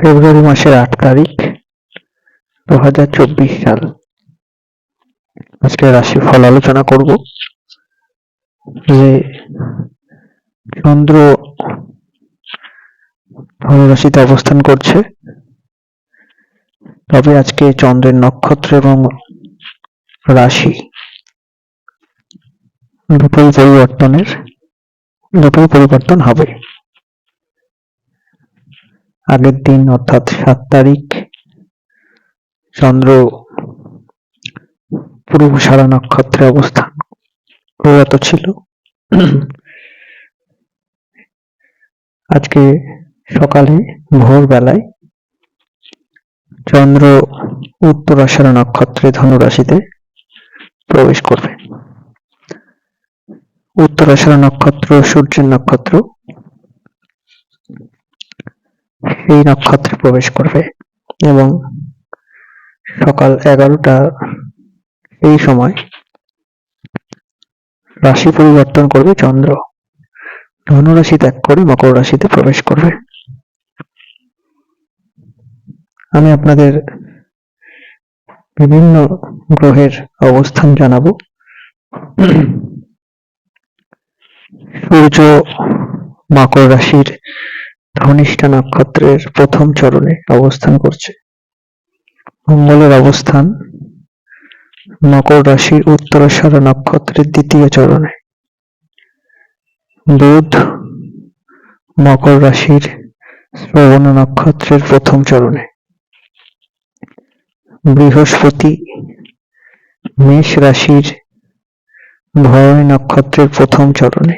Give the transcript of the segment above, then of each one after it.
ফেব্রুয়ারি মাসের আট তারিখ দু হাজার চব্বিশ সাল। আজকে রাশিফল আলোচনা করব যে চন্দ্র ধনুরাশিতে অবস্থান করছে। তবে আজকে চন্দ্রের নক্ষত্র এবং রাশি দুটোই পরিবর্তনের, দুটোই পরিবর্তন হবে। আগের দিন, অর্থাৎ সাত তারিখ, চন্দ্র পূর্ব সারা নক্ষত্রে অবস্থান প্রয়াত ছিল। আজকে সকালে ভোরবেলায় চন্দ্র উত্তরাষাঢ়া নক্ষত্রে ধনুরাশিতে প্রবেশ করবে। উত্তরাষাঢ়া নক্ষত্র, সূর্যের নক্ষত্র সেই নক্ষত্রে প্রবেশ করবে এবং সকাল এগারোটা এই সময় রাশি পরিবর্তন করবে চন্দ্র। ধনুরাশি ত্যাগ করে মকর রাশিতে প্রবেশ করবে। আমি আপনাদের বিভিন্ন গ্রহের অবস্থান জানাব। সূর্য, মকর রাশির ধনিষ্ঠা নক্ষত্রের প্রথম চরণে অবস্থান করছে। মঙ্গলের অবস্থান মকর রাশির উত্তরাষাঢ়া নক্ষত্রের দ্বিতীয় চরণে। বুধ মকর রাশির শ্রবণ নক্ষত্রের প্রথম চরণে। বৃহস্পতি মেষ রাশির ভরণী নক্ষত্রের প্রথম চরণে।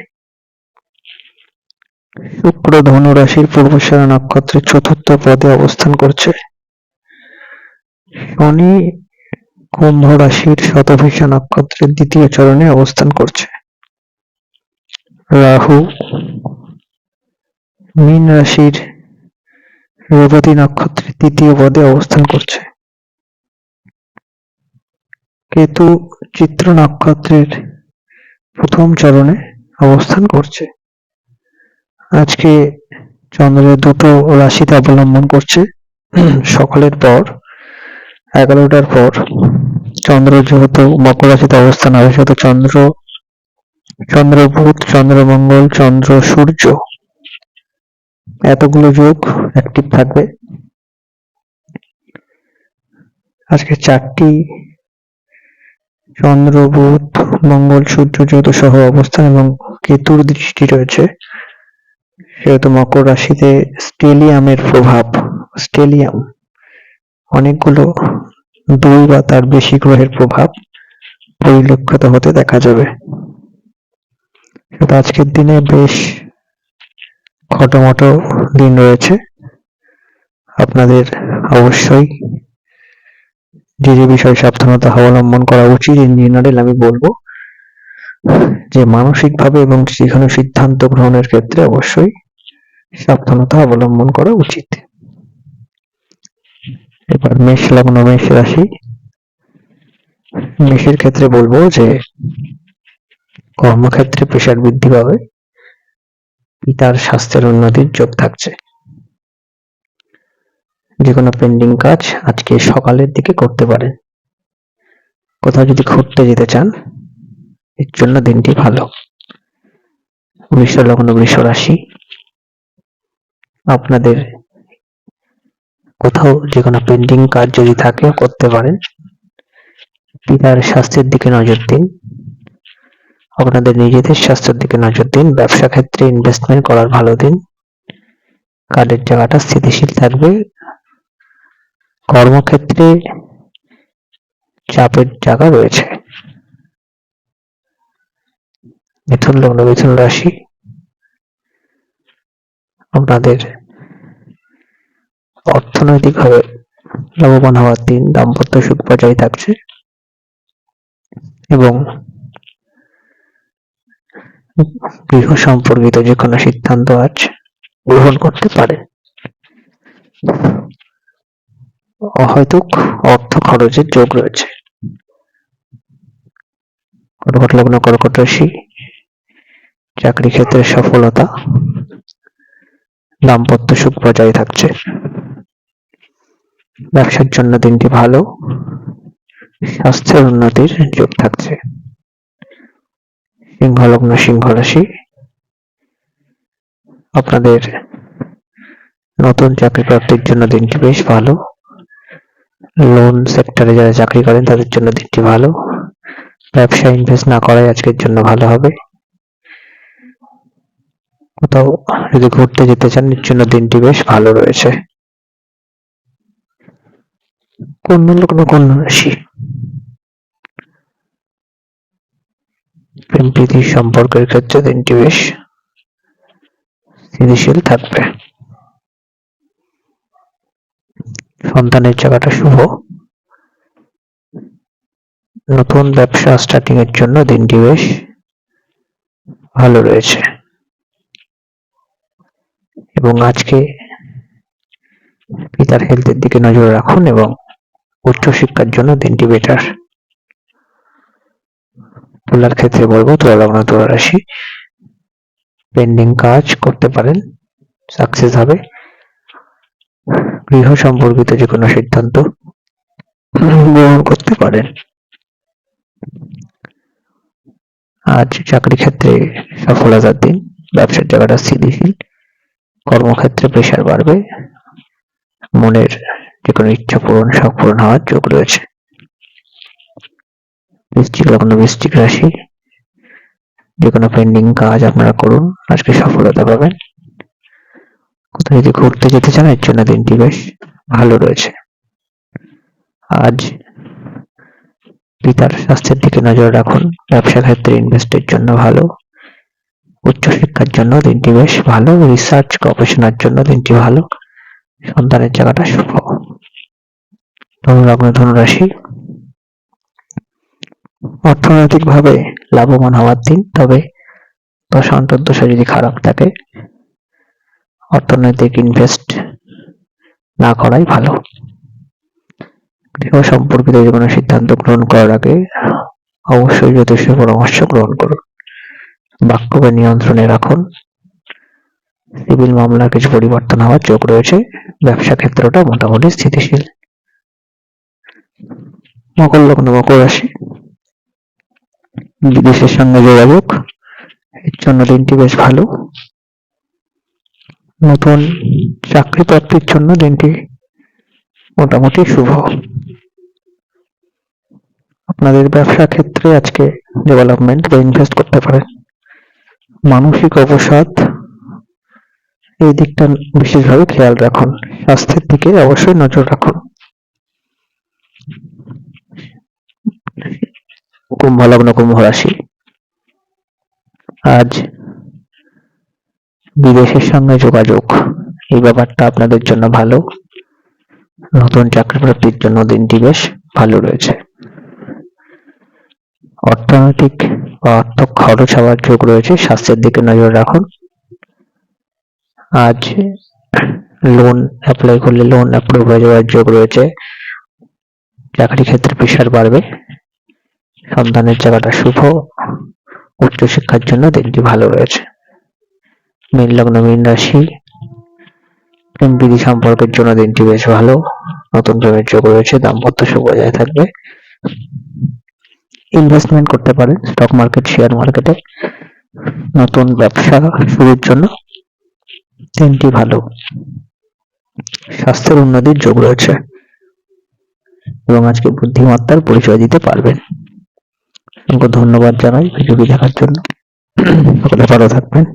শুক্র ধনু রাশির পূর্বশারা নক্ষত্রের চতুর্থ পদে অবস্থান করছে। শনি কুম্ভ রাশির শতভিষা নক্ষত্রের দ্বিতীয় চরণে অবস্থান করছে। রাহু মীন রাশির রেবতী নক্ষত্রের তৃতীয় পদে অবস্থান করছে। কেতু চিত্র নক্ষত্রের প্রথম চরণে অবস্থান করছে। আজকে চন্দ্রের দুটো রাশিতে অবলম্বন করছে। সকালের পর, এগারোটার পর চন্দ্র যেহেতু মকর রাশিতে অবস্থান হবে সেহেতু চন্দ্র চন্দ্র বুধ, চন্দ্র মঙ্গল, চন্দ্র সূর্য, এতগুলো যোগ অ্যাক্টিভ থাকবে। আজকে চারটি, চন্দ্র, বুধ, মঙ্গল, সূর্য যেহেতু সহ অবস্থান এবং কেতুর দৃষ্টি রয়েছে সেহেতু মকর রাশিতে স্টেলিয়ামের প্রভাব, স্টেলিয়াম অনেকগুলো দুই বা তার বেশি গ্রহের প্রভাব পরিলক্ষিত হতে দেখা যাবে। আজকের দিনে বেশ খটোমটো দিন রয়েছে। আপনাদের অবশ্যই যে যে বিষয়ে সাবধানতা অবলম্বন করা উচিত ইন আমি বলব। যে মানসিকভাবে এবং যে কোনো সিদ্ধান্ত গ্রহণের ক্ষেত্রে অবশ্যই সাবধানতা অবলম্বন করা উচিত। এবার মেষ লগ্ন, মেষ রাশি। মেষের ক্ষেত্রে বলব যে কর্মক্ষেত্রে প্রেশার বৃদ্ধি পাবে, পিতার স্বাস্থ্যের উন্নতির যোগ থাকছে। যে কোনো পেন্ডিং কাজ আজকে সকালের দিকে করতে পারেন। কোথাও যদি ঘুরতে যেতে চান এর জন্য দিনটি ভালো। বৃষ লগ্ন বৃষ রাশি। আপনাদের কোথাও যে কোনো পেন্ডিং কাজ যদি থাকে, করতে পারেন। পিতার স্বাস্থ্যের দিকে নজর দিন। আপনাদের নিজেদের স্বাস্থ্যের দিকে নজর দিন। ব্যবসা ক্ষেত্রে ইনভেস্টমেন্ট করার ভালো দিন। কাজের জায়গাটা স্থিতিশীল থাকবে। কর্মক্ষেত্রে চাপের জায়গা রয়েছে। মিথুন লগ্ন মিথুন রাশি। আপনাদের অর্থনৈতিকভাবে লাভবান হওয়ার দিন, দাম্পত্য সুখ বজায় থাকছে এবং গৃহ সম্পর্কিত যে কোনো সিদ্ধান্ত আজ গ্রহণ করতে পারেন অহৈতুক অর্থ খরচের যোগ রয়েছে। কর্কট লগ্ন কর্কট রাশি। চাকরি ক্ষেত্রে সফলতা, দাম্পত্য সুখ বজায় থাকছে। ব্যবসার জন্য দিনটি ভালো, স্বাস্থ্যের উন্নতির যোগ থাকছে। সিংহ লগ্ন সিংহ রাশি আপনাদের নতুন চাকরি প্রাপ্তির জন্য দিনটি বেশ ভালো। লোন সেক্টরে যারা চাকরি করেন, তাদের জন্য দিনটি ভালো। ব্যবসা ইনভেস্ট না করাই আজকের জন্য ভালো হবে। কোথাও যদি ঘুরতে যেতে চান জন্য দিনটি বেশ ভালো রয়েছে। কন্যা লগ্ন কন্যা সম্পর্কের ক্ষেত্রে দিনটি বেশ স্থিতিশীল থাকবে। সন্তানের জায়গাটা শুভ। নতুন ব্যবসা স্টার্টিং এর জন্য দিনটি বেশ ভালো রয়েছে। এবং আজকে পিতার হেলথের দিকে নজর রাখুন এবং উচ্চশিক্ষার জন্য দিনটি বেটার তুলার ক্ষেত্রে বলব, তুলা লগ্ন, তুলা রাশি। পেন্ডিং কাজ করতে পারেন সাকসেস হবে। গৃহ সম্পর্কিত যে কোনো সিদ্ধান্ত গ্রহণ করতে পারেন। আজ চাকরি ক্ষেত্রে সফলতার দিন, ব্যবসার জায়গাটা স্থিতিশীল। কর্মক্ষেত্রে প্রেশার বাড়বে, মনের যে কোনো ইচ্ছা পূরণ, শখ পূরণ হওয়ার যোগ রয়েছে। বৃশ্চিক লগ্ন বৃশ্চিক রাশি যে কোনো পেন্ডিং কাজ আপনারা করুন, আজকে সফলতা পাবেন। কোথাও যদি ঘুরতে যেতে চান, এর জন্য দিনটি বেশ ভালো রয়েছে। আজ পিতার স্বাস্থ্যের দিকে নজর রাখুন ব্যবসা ক্ষেত্রে ইনভেস্টের জন্য ভালো। উচ্চশিক্ষার জন্য দিনটি বেশ ভালো রিসার্চ গবেষণার জন্য দিনটি ভালো। সন্তানের জায়গাটা শুভ। ধনুলগ্ন ধনুরাশি। অর্থনৈতিক ভাবে লাভবান হওয়ার দিন, তবে দশা, অন্তর্দশা যদি খারাপ থাকে, অর্থনৈতিক ইনভেস্ট না করাই ভালো। গৃহ সম্পর্কিত যে কোনো সিদ্ধান্ত গ্রহণ করার আগে অবশ্যই জ্যোতিষ পরামর্শ গ্রহণ করুন। বাক্যকে নিয়ন্ত্রণে রাখুন। সিভিল মামলার কিছু পরিবর্তন হওয়ার যোগ রয়েছে। ব্যবসা ক্ষেত্রটা মোটামুটি স্থিতিশীল। মকর লগ্ন, মকর রাশি। বিদেশের সঙ্গে যোগাযোগ, এর জন্য দিনটি বেশ ভালো। নতুন চাকরি প্রাপ্তির জন্য দিনটি মোটামুটি শুভ। আপনাদের ব্যবসা ক্ষেত্রে আজকে ডেভেলপমেন্ট বা ইনভেস্ট করতে পারেন। মানসিক অবসাদ, এই দিকটা বিশেষভাবে খেয়াল রাখুন। স্বাস্থ্যের দিকে অবশ্যই নজর রাখুন। কুম্ভ লগ্ন, কুম্ভ রাশি। আজ বিদেশের সঙ্গে যোগাযোগ, এই ব্যাপারটা আপনাদের জন্য ভালো। নতুন চাকরি প্রাপ্তির জন্য দিনটি বেশ ভালো রয়েছে। অর্থনৈতিক বা অর্থ খরচ হওয়ার যোগ রয়েছে, স্বাস্থ্যের দিকে নজর রাখুন। আজ লোন অ্যাপ্লাই করলে লোন অ্যাপ্রুভ হয়ে যাওয়ার যোগ রয়েছে। চাকরি ক্ষেত্রে প্রেশার বাড়বে। সন্তানের জায়গাটা শুভ। উচ্চশিক্ষার জন্য দিনটি ভালো রয়েছে। মীন লগ্ন, মীন রাশি প্রেম বিধি সম্পর্কের জন্য দিনটি বেশ ভালো। নতুন প্রেমের যোগ রয়েছে, দাম্পত্য সুখ বজায় থাকবে। ইনভেস্টমেন্ট করতে পারেন স্টক মার্কেট শেয়ার মার্কেটে নতুন ব্যবসা শুরুর জন্য তিনটি ভালো। স্বাস্থ্যের উন্নতির যোগ রয়েছে। এবং আজকে বুদ্ধিমত্তার পরিচয় দিতে পারবেন। অসংখ্য ধন্যবাদ জানাই ভিডিওটি দেখার জন্য। সকলে ভালো থাকবেন।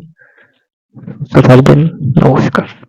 সুস্থ থাকবেন। নমস্কার।